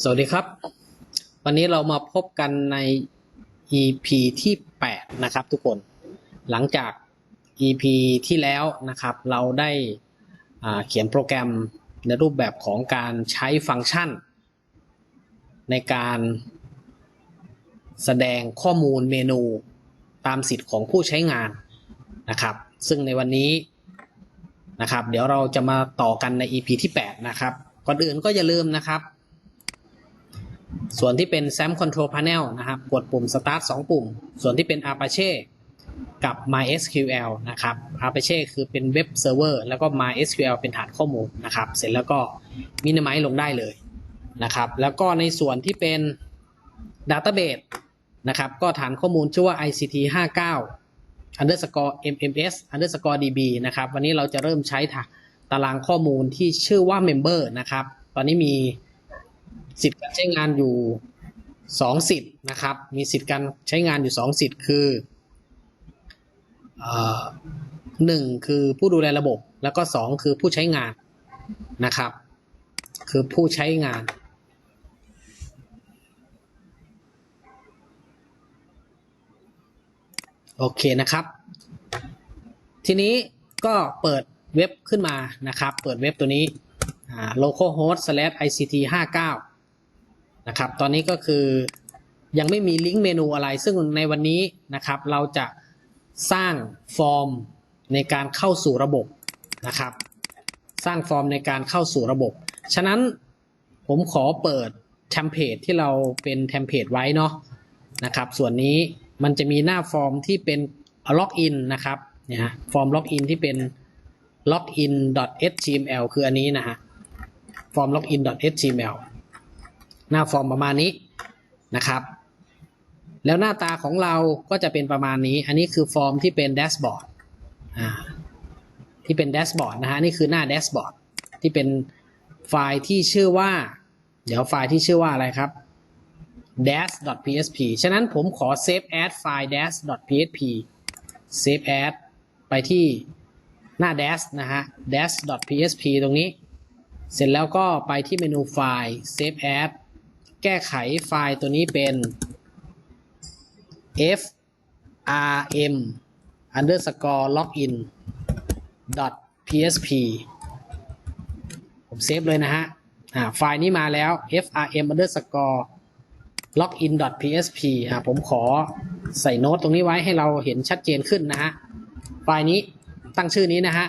สวัสดีครับ วันนี้เรามาพบกันใน EP ที่ 8 นะครับทุกคน หลังจาก EP ที่แล้วนะครับ เราได้เขียนโปรแกรมในรูปแบบของการใช้ฟังก์ชัน ในการแสดงข้อมูลเมนูตามสิทธิ์ของผู้ใช้งานนะครับ ซึ่งในวันนี้นะครับ เดี๋ยวเราจะมาต่อกันใน EP ที่ 8 นะครับ ก่อนอื่นก็อย่าลืมนะครับ ส่วนที่เป็น SAM Control Panel นะครับ กดปุ่ม Start 2 ปุ่ม ส่วนที่เป็น Apache กับ MySQL นะครับ Apache คือเป็นเว็บเซิร์ฟเวอร์แล้วก็ MySQL เป็นฐานข้อมูลนะครับ เสร็จแล้วก็ Minimize ลงได้เลยนะครับ แล้วก็ในส่วนที่เป็น Database นะครับ ก็ฐานข้อมูลชื่อว่า ICT 59 underscore MMS underscore DB นะครับ วันนี้เราจะเริ่มใช้ตารางข้อมูลที่ชื่อว่า Member นะครับ ตอนนี้มี สิทธิ์การใช้งานอยู่สองสิทธิ์นะครับ มีสิทธิ์การใช้งานอยู่สองสิทธิ์คือหนึ่งคือผู้ดูแลระบบ แล้วก็สองคือผู้ใช้งานนะครับ คือผู้ใช้งานโอเคนะครับ ทีนี้ก็เปิดเว็บขึ้นมานะครับ เปิดเว็บตัวนี้ localhost slash ict 59 นะครับ ตอนนี้ก็คือยังไม่มีลิงก์เมนูอะไร ซึ่งในวันนี้นะครับ เราจะสร้างฟอร์มในการเข้าสู่ระบบนะครับ สร้างฟอร์มในการเข้าสู่ระบบ ฉะนั้นผมขอเปิดเทมเพลตที่เราเป็นเทมเพลตไว้เนาะนะครับ ส่วนนี้มันจะมีหน้าฟอร์มที่เป็นล็อกอินนะครับเนี่ยฮะฟอร์มล็อกอินที่เป็น login.html คืออันนี้นะฮะฟอร์ม login.html หน้าฟอร์มประมาณนี้นะครับ แล้วหน้าตาของเราก็จะเป็นประมาณนี้ อันนี้คือฟอร์มที่เป็นแดชบอร์ดที่เป็นแดชบอร์ดนะฮะนี่คือหน้าแดชบอร์ดที่เป็นไฟล์ที่ชื่อว่า เดี๋ยวไฟล์ที่ชื่อว่าอะไรครับ dash.php ฉะนั้นผมขอ save as ไฟล์ dash.php save as ไปที่หน้า dash นะฮะ dash.php ตรงนี้ เสร็จแล้วก็ไปที่เมนูไฟล์ save as แก้ไขไฟล์ตัวนี้เป็น frm underscore login php ผมเซฟเลยนะฮะไฟล์นี้มาแล้ว frm underscore login php อ่าผมขอใส่โน้ตตรงนี้ไว้ให้เราเห็นชัดเจนขึ้นนะฮะ ไฟล์นี้ตั้งชื่อนี้นะฮะ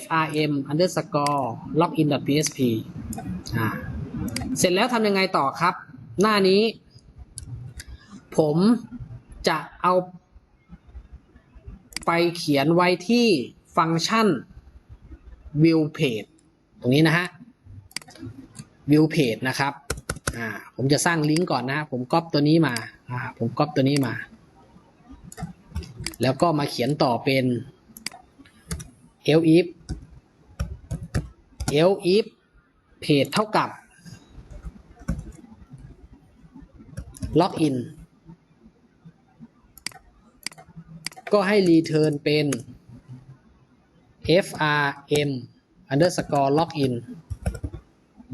frm underscore login php อ่า เสร็จแล้วทำยังไงต่อครับ หน้านี้ ผมจะเอาไปเขียนไว้ที่ฟังก์ชัน view page ตรงนี้นะฮะ view page นะครับอ่าผมจะสร้างลิงก์ก่อนนะผมก๊อปตัวนี้มาอ่าผมก๊อปตัวนี้มา แล้วก็มาเขียนต่อเป็น elif elif page เท่ากับ ล็อกอินก็ให้รีเทิร์นเป็น frm underscore login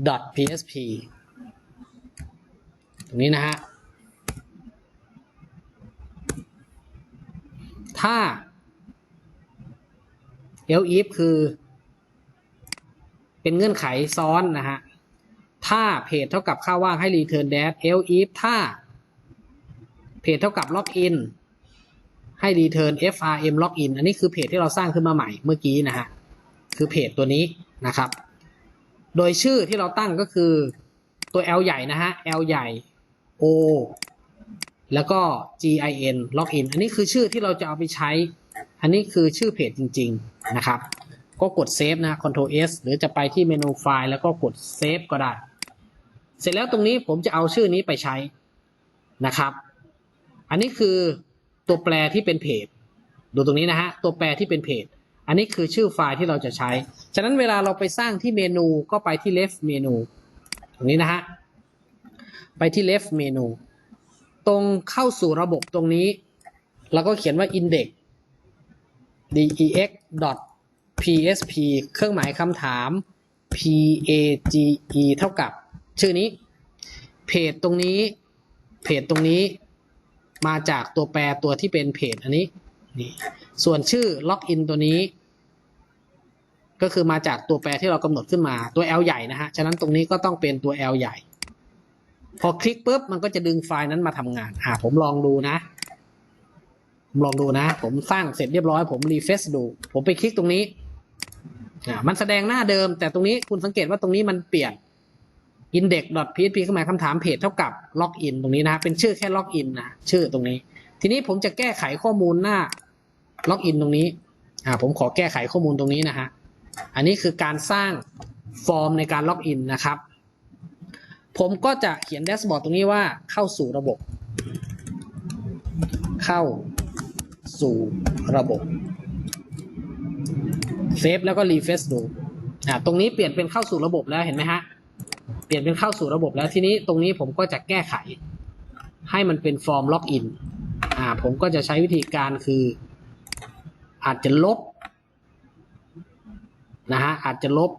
dot psp ตรงนี้นะฮะ ถ้า elif คือ เป็นเงื่อนไขซ้อนนะฮะ ถ้าเพจเท่ากับค่าว่างให้ return dash elif ถ้า เพจเท่ากับ login ให้ return frm login อันนี้คือเพจที่เราสร้างขึ้นมาใหม่เมื่อกี้นะฮะ คือเพจตัวนี้นะครับ โดยชื่อที่เราตั้งก็คือตัว L ใหญ่นะฮะ L ใหญ่ O แล้วก็ gin login อันนี้คือชื่อที่เราจะเอาไปใช้ อันนี้คือชื่อเพจจริง ๆ นะครับ ก็กดเซฟนะ Ctrl S หรือจะไปที่เมนูไฟล์แล้วก็กดเซฟก็ได้ เสร็จแล้วตรงนี้ผมจะเอาชื่อนี้ไปใช้นะครับ อันนี้คือตัวแปรที่เป็นเพจ ดูตรงนี้นะฮะ ตัวแปรที่เป็นเพจ อันนี้คือชื่อไฟล์ที่เราจะใช้ ฉะนั้นเวลาเราไปสร้างที่เมนูก็ไปที่ left เมนู ตรงนี้นะฮะ ไปที่ left เมนู ตรงเข้าสู่ระบบตรงนี้เราก็เขียนว่า index dex php เครื่องหมายคำถาม page เท่ากับ ชื่อนี้ เพจตรงนี้ เพจตรงนี้ มาจากตัวแปรตัวที่เป็นเพจอันนี้นี่ส่วนชื่อล็อกอินตัวนี้ ก็คือมาจากตัวแปรที่เรากำหนดขึ้นมาตัว L ใหญ่นะฮะฉะนั้นตรงนี้ก็ต้องเป็นตัว L ใหญ่ พอคลิกปุ๊บมันก็จะดึงไฟล์นั้นมาทำงานอ่าผมลองดูนะผมลองดูนะ ผมสร้างเสร็จเรียบร้อยผมรีเฟซดู ผมไปคลิกตรงนี้อ่ามันแสดงหน้าเดิม แต่ตรงนี้คุณสังเกตว่าตรงนี้มันเปลี่ยน index.php เข้ามาคำถามเพจเท่ากับล็อกอินตรงนี้นะเป็นชื่อแค่ล็อกอินนะชื่อตรงนี้ ทีนี้ผมจะแก้ไขข้อมูลหน้าล็อกอินตรงนี้อ่าผมขอแก้ไขข้อมูลตรงนี้นะฮะอันนี้คือการสร้างฟอร์มในการล็อกอินนะครับ ผมก็จะเขียนแดชบอร์ดตรงนี้ว่าเข้าสู่ระบบ เข้าสู่ระบบเซฟแล้วก็รีเฟซดูอ่าตรงนี้เปลี่ยนเป็นเข้าสู่ระบบแล้วเห็นไหมฮะ เปลี่ยนเป็นเข้าสู่ระบบแล้วทีนี้ตรงนี้ผมก็จะแก้ไข ให้มันเป็นฟอร์มล็อกอินอ่าผมก็จะใช้วิธีการคือ อาจจะลบนะฮะอาจจะลบ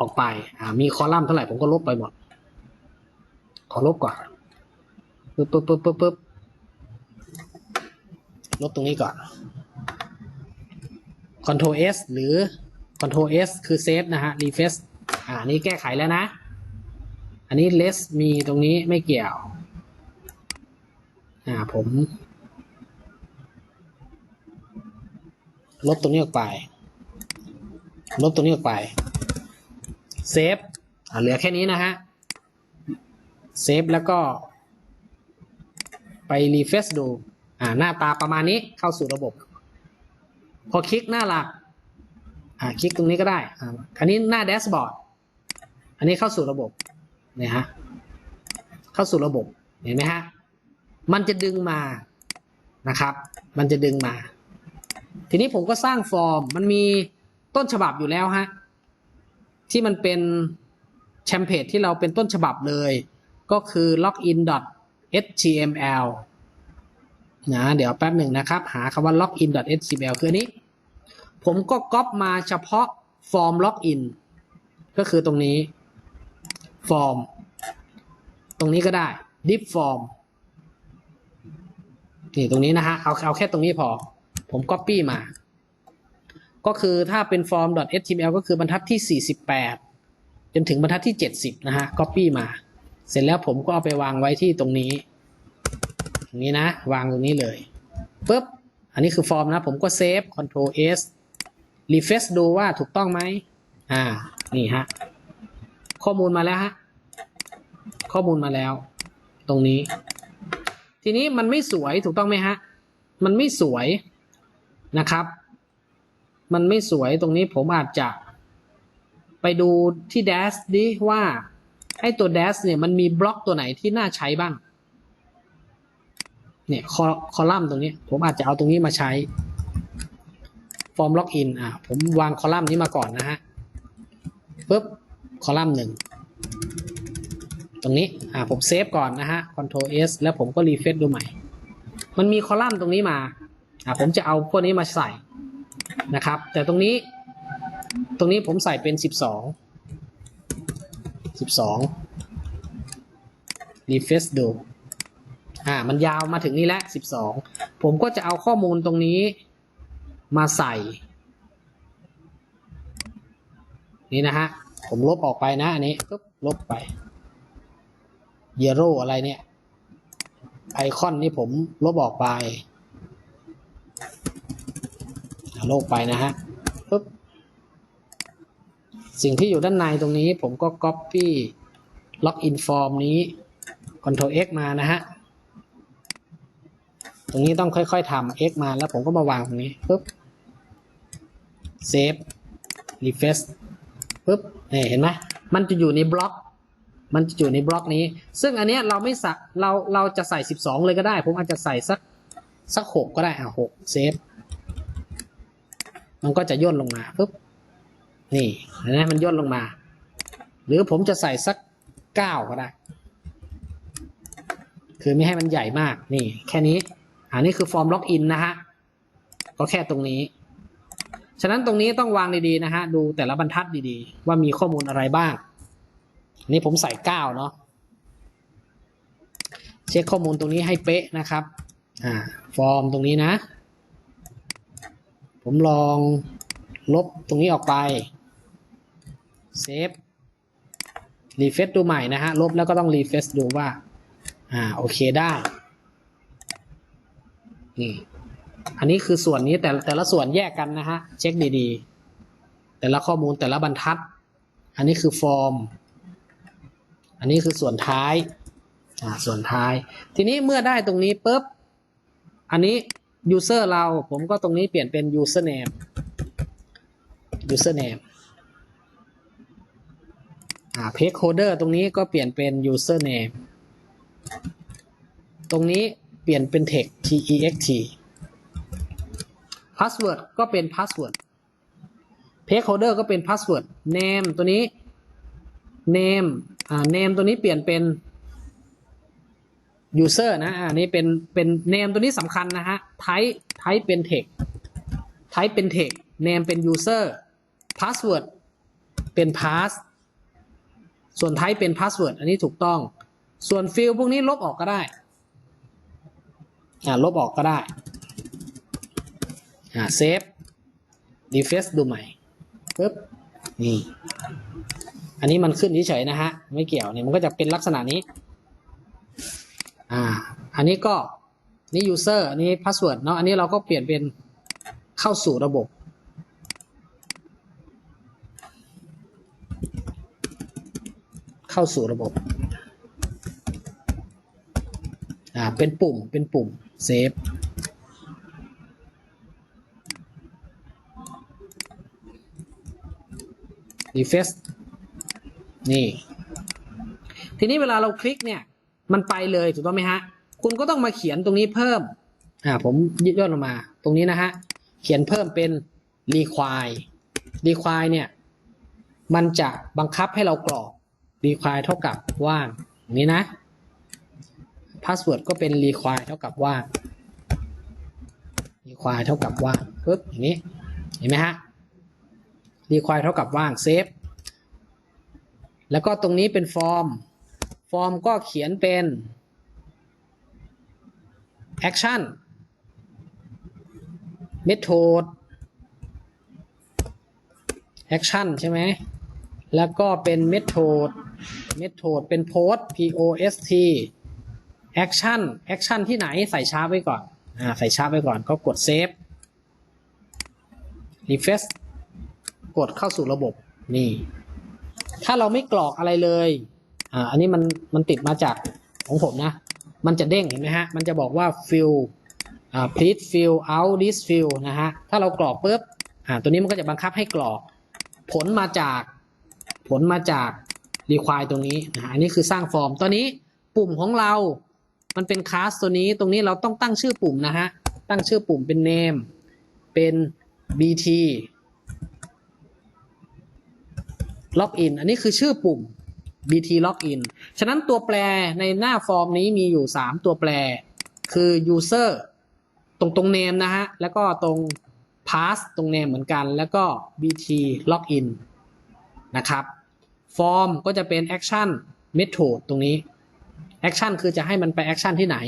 ออกไปอ่ามีคอลัมน์เท่าไหร่ผมก็ลบไปหมด ขอลบก่อนปึ๊บปึ๊บปึ๊บปึ๊บปึ๊บลบตรงนี้ก่อน Ctrl S หรือ Ctrl S คือเซฟนะฮะ refresh อ่า นี่แก้ไขแล้วนะ อันนี้ less มีตรงนี้ไม่เกี่ยว อ่าผม ลบตรงนี้ออกไป ลบตรงนี้ออกไป เซฟอ่าเหลือแค่นี้นะฮะ เซฟแล้วก็ไปรีเฟซดูอ่าหน้าตาประมาณนี้เข้าสู่ระบบ พอคลิกหน้าหลักอ่าคลิกตรงนี้ก็ได้อ่าอันนี้หน้าแดชบอร์ด อันนี้เข้าสู่ระบบ นี่ยฮะเข้าสู่ระบบเห็นไหมฮะมันจะดึงมานะครับ มันจะดึงมา ทีนี้ผมก็สร้างฟอร์มมันมีต้นฉบับอยู่แล้วฮะที่มันเป็นแชมเพจที่เราเป็นต้นฉบับเลย ก็คือ login.html นะเดี๋ยวแป๊บหนึ่งนะครับ หาคำว่า login.html คืออันนี้ ผมก็ก๊อปมาเฉพาะฟอร์ม login ก็คือตรงนี้ ฟอร์มตรงนี้ก็ได้ div form นี่ตรงนี้นะฮะ เอาเอาแค่ตรงนี้พอ ผม copy มา ก็คือถ้าเป็น form.html ก็คือบรรทัดที่ 48 จนถึงบรรทัดที่ 70 นะฮะ copy มา เสร็จแล้วผมก็เอาไปวางไว้ที่ตรงนี้ ตรงนี้นะ วางตรงนี้เลยปุ๊บ อันนี้คือฟอร์มนะ ผมก็เซฟ Ctrl S refresh ดูว่าถูกต้องไหมอ่า นี่ฮะ ข้อมูลมาแล้วฮะ ข้อมูลมาแล้ว ตรงนี้ ทีนี้มันไม่สวยถูกต้องไหมฮะ มันไม่สวยนะครับ มันไม่สวยตรงนี้ผมอาจจะไปดูที่ dash ดิว่าไอ้ตัว dash เนี่ยมันมีบล็อกตัวไหนที่น่าใช้บ้าง เนี่ยคอคอลัมน์ตรงนี้ ผมอาจจะเอาตรงนี้มาใช้ ฟอร์มล็อกอินอะผมวางคอลัมน์นี้มาก่อนนะฮะปุ๊บ คอลัมน์หนึ่งตรงนี้อ่าผมเซฟก่อนนะฮะ Ctrl S แล้วผมก็รีเฟซดูใหม่ มันมีคอลัมน์ตรงนี้มาอ่าผมจะเอาพวกนี้มาใส่นะครับ แต่ตรงนี้ ตรงนี้ผมใส่เป็นสิบสองสิบสองรีเฟซดูอ่ามันยาวมาถึงนี่แล้วสิบสองผมก็จะเอาข้อมูลตรงนี้มาใส่ นี่นะฮะ ผมลบออกไปนะอันนี้ปุ๊บลบไปเยโรอะไรเนี่ย ไอคอนนี่ผมลบออกไปลบไปนะฮะปุ๊บสิ่งที่อยู่ด้านในตรงนี้ผมก็ Copy Login Form นี้ Ctrl X มานะฮะ ตรงนี้ต้องค่อยๆทำ X มาแล้วผมก็มาวางตรงนี้ปุ๊บ Save Refresh ปุ๊บ เนี่ยเห็นไหมมันจะอยู่ในบล็อก มันจะอยู่ในบล็อกนี้ ซึ่งอันเนี้ยเราไม่สะเราเราจะใส่ 12 เลยก็ได้ ผมอาจจะใส่สักสักหกก็ได้อะหกเซฟมันก็จะย่นลงมาปุ๊บนี่เห็นไหมมันย่นลงมา หรือผมจะใส่สักเก้าก็ได้ คือไม่ให้มันใหญ่มากนี่ แค่นี้ อันนี้คือฟอร์มล็อกอินนะฮะก็แค่ตรงนี้ ฉะนั้นตรงนี้ต้องวางดีๆนะฮะ ดูแต่ละบรรทัดดีๆ ว่ามีข้อมูลอะไรบ้าง นี่ผมใส่เก้าเนาะ เช็คข้อมูลตรงนี้ให้เป๊ะนะครับ อ่า ฟอร์มตรงนี้นะ ผมลองลบตรงนี้ออกไป เซฟ รีเฟซดูใหม่นะฮะ ลบแล้วก็ต้องรีเฟซดูว่า อ่า โอเคได้ นี่ อันนี้คือส่วนนี้แต่แต่ละส่วนแยกกันนะฮะ เช็คดีๆ แต่ละข้อมูลแต่ละบรรทัด อันนี้คือฟอร์ม อันนี้คือส่วนท้ายอ่าส่วนท้าย ทีนี้เมื่อได้ตรงนี้ปุ๊บ อันนี้ user เราผมก็ตรงนี้เปลี่ยนเป็น username username อ่า page holder ตรงนี้ก็เปลี่ยนเป็น username ตรงนี้เปลี่ยนเป็น text text password ก็เป็น password page holder ก็เป็น password name ตัวนี้ name อ่า name ตัวนี้เปลี่ยนเป็น user นะอ่านี่เป็นเป็น name ตัวนี้สำคัญนะฮะ type type เป็น text type เป็น text name เป็น user password เป็น pass ส่วน type เป็น password อันนี้ถูกต้อง ส่วน field พวกนี้ลบออกก็ได้ อ่าลบออกก็ได้ อ่า save refresh ดูใหม่ปึ๊บนี่ อันนี้มันขึ้นเฉยๆนะฮะ ไม่เกี่ยวเนี่ยมันก็จะเป็นลักษณะนี้ อ่า อันนี้ก็นี่ user อันนี้ password เนาะอันนี้เราก็เปลี่ยนเป็นเข้าสู่ระบบ เข้าสู่ระบบ อ่า เป็นปุ่มเป็นปุ่ม save รีเฟ ซนี่ ทีนี้เวลาเราคลิกเนี่ย มันไปเลยถูกต้องไหมฮะ คุณก็ต้องมาเขียนตรงนี้เพิ่ม อ่า ผมยืดย่นลงมา ตรงนี้นะฮะ เขียนเพิ่มเป็น require require เนี่ย มันจะบังคับให้เรากรอก require เท่ากับว่างอย่างนี้นะ password ก็เป็น require เท่ากับว่าง require เท่ากับว่างปึ๊บอย่างนี้ เห็นไหมฮะ require เท่ากับว่าง save แล้วก็ตรงนี้เป็นฟอร์ม ฟอร์มก็เขียนเป็น action method action ใช่ไหม แล้วก็เป็น method method เป็น post p o s t action action ที่ไหนใส่ชาร์ปไว้ก่อน อ่า ใส่ชาร์ปไว้ก่อน ก็กด save refresh กดเข้าสู่ระบบนี่ ถ้าเราไม่กรอกอะไรเลย อ่า อันนี้มันมันติดมาจากของผมนะ มันจะเด้งเห็นไหมฮะ มันจะบอกว่า fill อ่า please fill out this fill นะฮะ ถ้าเรากรอกปุ๊บ อ่า ตัวนี้มันก็จะบังคับให้กรอก ผลมาจาก ผลมาจาก require ตรงนี้นะอันนี้คือสร้างฟอร์ม ตอนนี้ปุ่มของเรา มันเป็นคลาสตัวนี้ ตรงนี้เราต้องตั้งชื่อปุ่มนะฮะ ตั้งชื่อปุ่มเป็น name เป็น bt ล็อกอินอันนี้คือชื่อปุ่ม bt login ฉะนั้นตัวแปรในหน้าฟอร์มนี้มีอยู่ 3 ตัวแปร คือ user ตรงตรง name นะฮะ แล้วก็ตรง pass ตรง name เหมือนกัน แล้วก็ bt login นะครับ form ก็จะเป็น action method ตรงนี้ action คือจะให้มันไป action ที่ไหน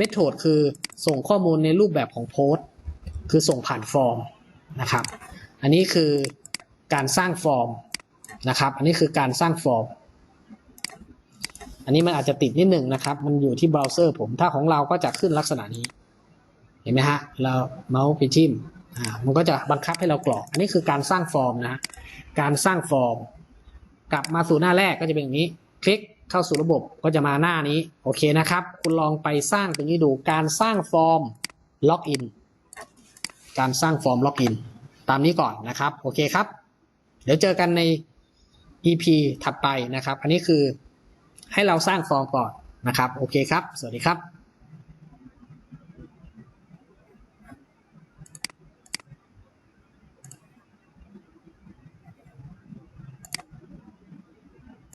method คือส่งข้อมูลในรูปแบบของ post คือส่งผ่านฟอร์มนะครับ อันนี้คือการสร้างฟอร์ม นะครับ อันนี้คือการสร้างฟอร์ม อันนี้มันอาจจะติดนิดหนึ่งนะครับ มันอยู่ที่เบราว์เซอร์ผม ถ้าของเราก็จะขึ้นลักษณะนี้ เห็นไหมฮะ เราเมาส์ไปทิ่มอ่า มันก็จะบังคับให้เรากรอก อันนี้คือการสร้างฟอร์มนะ การสร้างฟอร์ม กลับมาสู่หน้าแรกก็จะเป็นอย่างนี้ คลิกเข้าสู่ระบบก็จะมาหน้านี้ โอเคนะครับ คุณลองไปสร้างตรงนี้ดู การสร้างฟอร์มล็อกอิน การสร้างฟอร์มล็อกอิน ตามนี้ก่อนนะครับ โอเคครับ เดี๋ยวเจอกันใน EP ถัดไปนะครับ อันนี้คือให้เราสร้างฟอร์มก่อนนะครับ โอเคครับ สวัสดีครับ